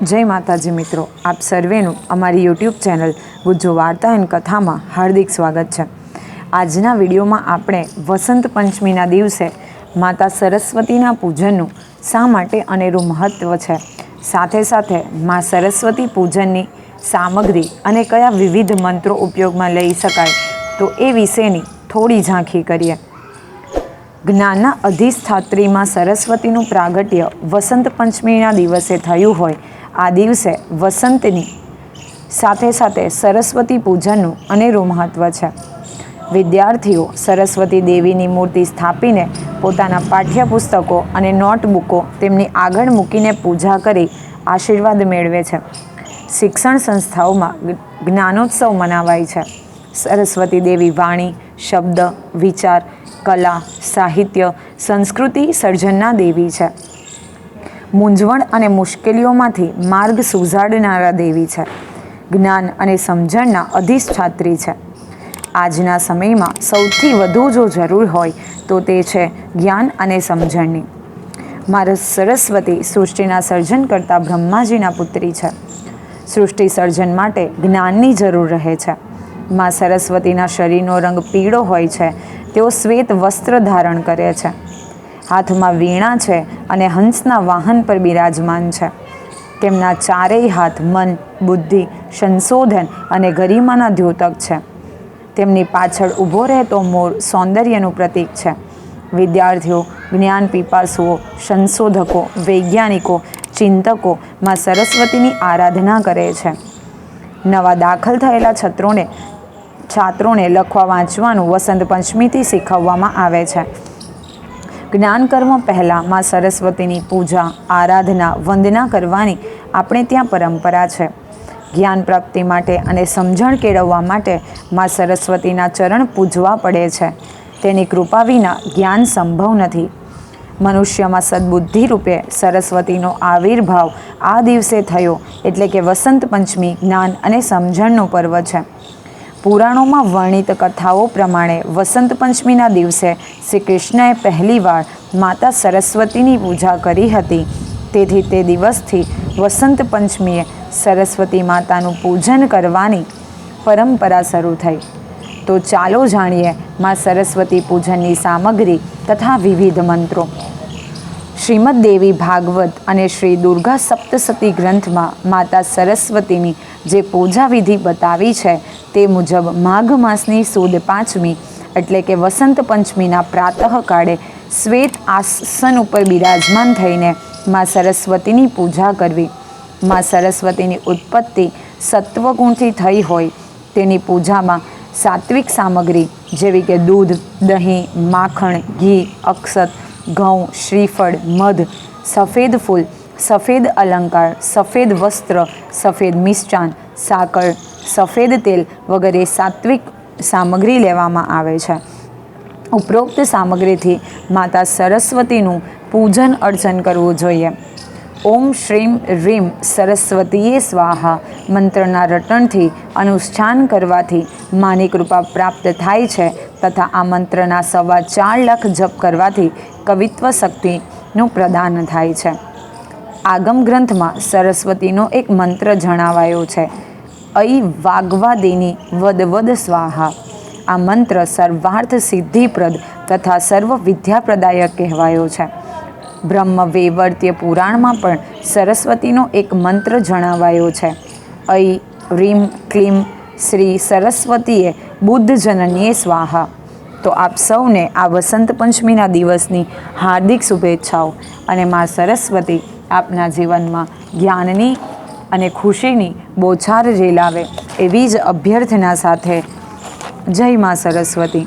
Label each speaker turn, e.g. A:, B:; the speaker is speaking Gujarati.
A: જય માતાજી મિત્રો, આપ સર્વેનું અમારી યુટ્યુબ ચેનલ ગુજ્જો વાર્તા એન્ડ કથામાં હાર્દિક સ્વાગત છે. આજના વિડીયોમાં આપણે વસંત પંચમીના દિવસે માતા સરસ્વતીના પૂજનનું શા માટે અનેરું મહત્ત્વ છે? સાથે સાથે મા સરસ્વતી પૂજનની સામગ્રી અને કયા વિવિધ મંત્રો ઉપયોગમાં લઈ શકાય તો એ વિશેની થોડી ઝાંખી કરીએ. જ્ઞાનના અધિષ્ઠાત્રીમાં સરસ્વતીનું પ્રાગટ્ય વસંત પંચમીના દિવસે થયું હોય આ દિવસે વસંતની સાથે સાથે સરસ્વતી પૂજનનું અનેરું મહત્ત્વ છે. વિદ્યાર્થીઓ સરસ્વતી દેવીની મૂર્તિ સ્થાપીને પોતાના પાઠ્યપુસ્તકો અને નોટબુકો તેમની આગળ મૂકીને પૂજા કરી આશીર્વાદ મેળવે છે. શિક્ષણ સંસ્થાઓમાં જ્ઞાનોત્સવ મનાવાય છે. સરસ્વતી દેવી વાણી, શબ્દ, વિચાર, કલા, સાહિત્ય, સંસ્કૃતિ સર્જનના દેવી છે. મૂંઝવણ અને મુશ્કેલીઓમાંથી માર્ગ સુઝાડનારા દેવી છે. જ્ઞાન અને સમજણના અધિષ્ઠાત્રી છે. આજના સમયમાં સૌથી વધુ જો જરૂર હોય તો તે છે જ્ઞાન અને સમજણની. મારા સરસ્વતી સૃષ્ટિના સર્જન કરતા બ્રહ્માજીના પુત્રી છે. સૃષ્ટિ સર્જન માટે જ્ઞાનની જરૂર રહે છે. માં સરસ્વતીના શરીરનો રંગ પીળો હોય છે. તેઓ શ્વેત વસ્ત્ર ધારણ કરે છે. હાથમાં વીણા છે અને હંસના વાહન પર બિરાજમાન છે. તેમના ચારેય હાથ મન, બુદ્ધિ, સંશોધન અને ગરિમાના દ્યોતક છે. તેમની પાછળ ઊભો રહેતો મોર સૌંદર્યનું પ્રતીક છે. વિદ્યાર્થીઓ, જ્ઞાન પીપાસુઓ, સંશોધકો, વૈજ્ઞાનિકો ચિંતકો માં સરસ્વતીની આરાધના કરે છે. નવા દાખલ થયેલા છત્રોને, છાત્રોને લખવા વાંચવાનું વસંત પંચમીથી શીખવવામાં આવે છે. જ્ઞાન કર્મ પહેલાં માં સરસ્વતીની પૂજા, આરાધના, વંદના કરવાની આપણે ત્યાં પરંપરા છે. જ્ઞાન પ્રાપ્તિ માટે અને સમજણ કેળવવા માટે માં સરસ્વતીના ચરણ પૂજવા પડે છે. તેની કૃપા વિના જ્ઞાન સંભવ નથી. મનુષ્યમાં સદબુદ્ધિ રૂપે સરસ્વતીનો આવિર્ભાવ આ દિવસે થયો એટલે કે વસંત પંચમી, જ્ઞાન અને સમજણનો પર્વ છે. પુરાણોમાં વર્ણિત કથાઓ પ્રમાણે વસંત પંચમીના દિવસે શ્રી કૃષ્ણએ પહેલીવાર માતા સરસ્વતીની પૂજા કરી હતી. તેથી તે દિવસથી વસંત પંચમીએ સરસ્વતી માતાનું પૂજન કરવાની પરંપરા શરૂ થઈ. તો ચાલો જાણીએ માં સરસ્વતી પૂજનની સામગ્રી તથા વિવિધ મંત્રો. શ્રીમદ દેવી ભાગવત અને શ્રી દુર્ગા સપ્તસતી ગ્રંથમાં માતા સરસ્વતીની જે પૂજા વિધિ બતાવી છે તે મુજબ માઘ માસની સુદ પાંચમી એટલે કે વસંત પંચમીના પ્રાતઃકાળે શ્વેત આસન ઉપર બિરાજમાન થઈને માં સરસ્વતીની પૂજા કરવી. માં સરસ્વતીની ઉત્પત્તિ સત્વગુણથી થઈ હોય તેની પૂજામાં સાત્વિક સામગ્રી જેવી કે દૂધ, દહીં, માખણ, ઘી, અક્ષત ઘઉં, શ્રીફળ, મધ, સફેદ ફૂલ, સફેદ અલંકાર, સફેદ વસ્ત્ર, સફેદ મિષ્ટાન, સાકર, સફેદ તેલ વગેરે સાત્વિક સામગ્રી લેવામાં આવે છે. ઉપરોક્ત સામગ્રીથી માતા સરસ્વતીનું પૂજન અર્ચન કરવું જોઈએ. ઓમ શ્રીમ રીમ સરસ્વતીએ સ્વાહા મંત્રના રટણથી અનુષ્ઠાન કરવાથી માની કૃપા પ્રાપ્ત થાય છે તથા આ મંત્રના સવા ચાર લાખ જપ કરવાથી કવિત્વ શક્તિનું પ્રદાન થાય છે. આગમ ગ્રંથમાં સરસ્વતીનો એક મંત્ર જણાવાયો છે, અઈ વાગવાદિની વદ વદ સ્વાહા. આ મંત્ર સર્વાર્થ સિદ્ધિપ્રદ તથા સર્વ વિદ્યાપ્રદાયક કહેવાયો છે. બ્રહ્મ વૈવર્ત્ય પુરાણમાં પણ સરસ્વતીનો એક મંત્ર જણાવાયો છે, અઈ રીમ ક્લીમ શ્રી સરસ્વતીએ બુદ્ધ જનનીએ સ્વાહા. તો આપ સૌને આ વસંત પંચમીના દિવસની હાર્દિક શુભેચ્છાઓ અને મા સરસ્વતી આપના જીવનમાં જ્ઞાનની અને ખુશીની બોછાર રેલાવે એવી જ અભ્યર્થના સાથે જય મા સરસ્વતી.